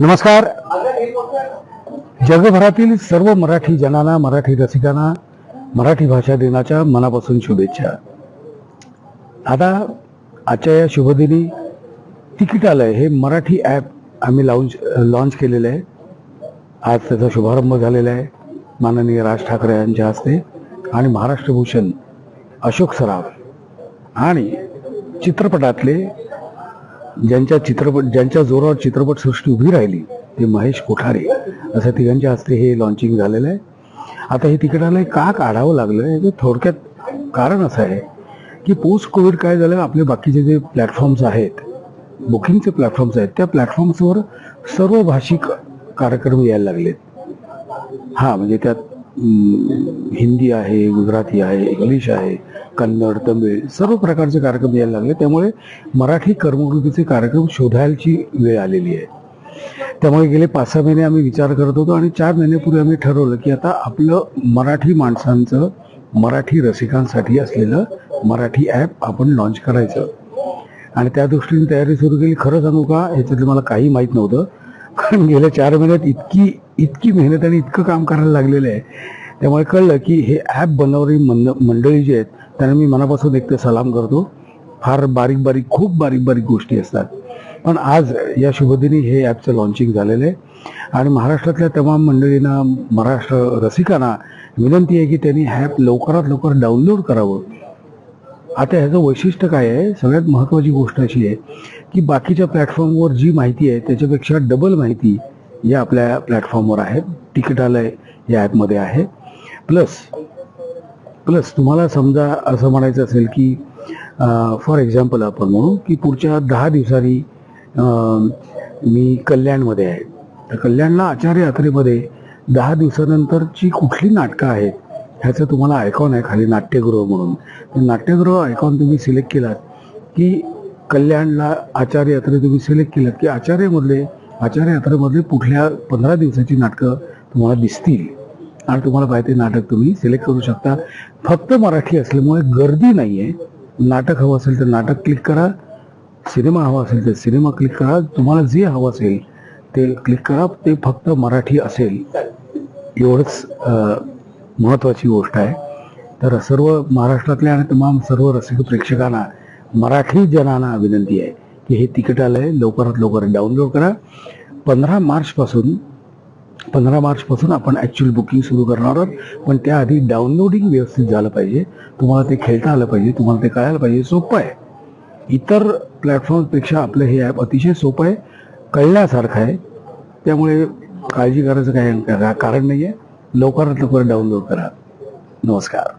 नमस्कार. जगभरातील सर्व मराठी जनांना मराठी रसिकांना मराठी भाषा दिनाच्या मनापासून शुभेच्छा. आता आजच्या या शुभदिनी तिकिटालय हे मराठी ॲप आम्ही लाँच लॉन्च केलेलं आहे. आज त्याचा शुभारंभ झालेला आहे. माननीय राज ठाकरे यांच्या हस्ते आणि महाराष्ट्र भूषण अशोक सराफ आणि चित्रपटातले ज्यांच्या चित्रपट ज्यांच्या जोरावर चित्रपट सृष्टी उभी राहिली ते महेश कोठारे. असं तिघांच्या हस्ते हे लॉन्चिंग झालेलं आहे. आता हे तिकिटाला का काढावं लागलं याचं थोडक्यात कारण असं आहे की पोस्ट कोविड काय झालं? आपले बाकीचे जे प्लॅटफॉर्म्स आहेत बुकिंगचे प्लॅटफॉर्म्स आहेत त्या प्लॅटफॉर्म्सवर सर्व भाषिक कार्यक्रम यायला लागलेत. हां म्हणजे त्यात हिंदी आहे गुजराती आहे इंग्लिश आहे कन्नड तमिळ सर्व प्रकारचे कार्यक्रम यायला लागले. त्यामुळे मराठी कर्मकृतीचे कार्यक्रम शोधायची वेळ आलेली आहे. त्यामुळे गेले पाच सहा महिने आम्ही विचार करत होतो आणि चार महिन्यापूर्वी आम्ही ठरवलं की आता आपलं मराठी माणसांचं मराठी रसिकांसाठी असलेलं मराठी ॲप आपण लॉन्च करायचं. आणि त्या दृष्टीने तयारी सुरू केली. खरं सांगू का याच्यातलं मला काही माहीत नव्हतं. कारण गेल्या चार महिन्यात इतकी इतकी मेहनत आणि इतकं काम करायला लागलेलं आहे त्यामुळे कळलं की हे ॲप बनवणारी मंड मंडळी जी आहेत त्यांना मी मनापासून एक तर सलाम करतो. फार बारीक बारीक खूप बारीक बारीक गोष्टी असतात. पण आज या शुभदिनी हे ॲपचं लॉन्चिंग झालेलं आहे. आणि महाराष्ट्रातल्या तमाम मंडळींना महाराष्ट्र रसिकांना विनंती आहे की त्यांनी ॲप लवकरात लवकर डाउनलोड करावं. आता ह्याचं वैशिष्ट्य काय आहे? सगळ्यात महत्त्वाची गोष्ट अशी आहे की बाकीच्या प्लॅटफॉर्मवर जी माहिती आहे त्याच्यापेक्षा डबल माहिती या आपल्या प्लॅटफॉर्मवर आहेत तिकिटालय या ॲपमध्ये आहे. प्लस प्लस तुम्हाला समजा असं म्हणायचं असेल की फॉर एक्झाम्पल आपण म्हणू की पुढच्या दहा दिवसांनी मी कल्याणमध्ये आहे. तर कल्याणला आचार्य यात्रेमध्ये दहा दिवसानंतरची कुठली नाटकं आहेत ह्याचं तुम्हाला आयकॉन आहे खाली नाट्यगृह म्हणून. नाट्यगृह आयकॉन तुम्ही सिलेक्ट केलात की कल्याणला आचार्य यात्रे तुम्ही सिलेक्ट केलात की आचार्यमधले आचार्य यात्रेमधले पुढल्या पंधरा दिवसाची नाटकं तुम्हाला दिसतील आणि तुम्हाला पाहिजे ते नाटक तुम्ही सिलेक्ट करू शकता. फक्त मराठी असल्यामुळे गर्दी नाही आहे नाटक हवं असेल तर नाटक क्लिक करा. सिनेमा हवा असेल तर सिनेमा क्लिक करा. तुम्हाला जे हवं असेल ते क्लिक करा. ते फक्त मराठी असेल. एवढंच महत्त्वाची गोष्ट आहे. तर सर्व महाराष्ट्रातल्या आणि तमाम सर्व रसिक प्रेक्षकांना मराठी जनांना विनंती आहे. की हे तिकीट आलं आहे. लवकरात लवकर डाउनलोड करा. पंधरा मार्चपासून पंधरा मार्चपासून आपण ॲक्च्युअल बुकिंग सुरू करणार आहोत. पण त्याआधी डाउनलोडिंग व्यवस्थित झालं पाहिजे. तुम्हाला ते खेळता आलं पाहिजे. तुम्हाला ते कळायला पाहिजे. सोपं आहे. इतर प्लॅटफॉर्मपेक्षा आपलं हे ॲप अतिशय सोपं आहे. कळण्यासारखं आहे. त्यामुळे काळजी करायचं काय कारण नाही आहे लवकरात लवकर डाउनलोड करा. नमस्कार.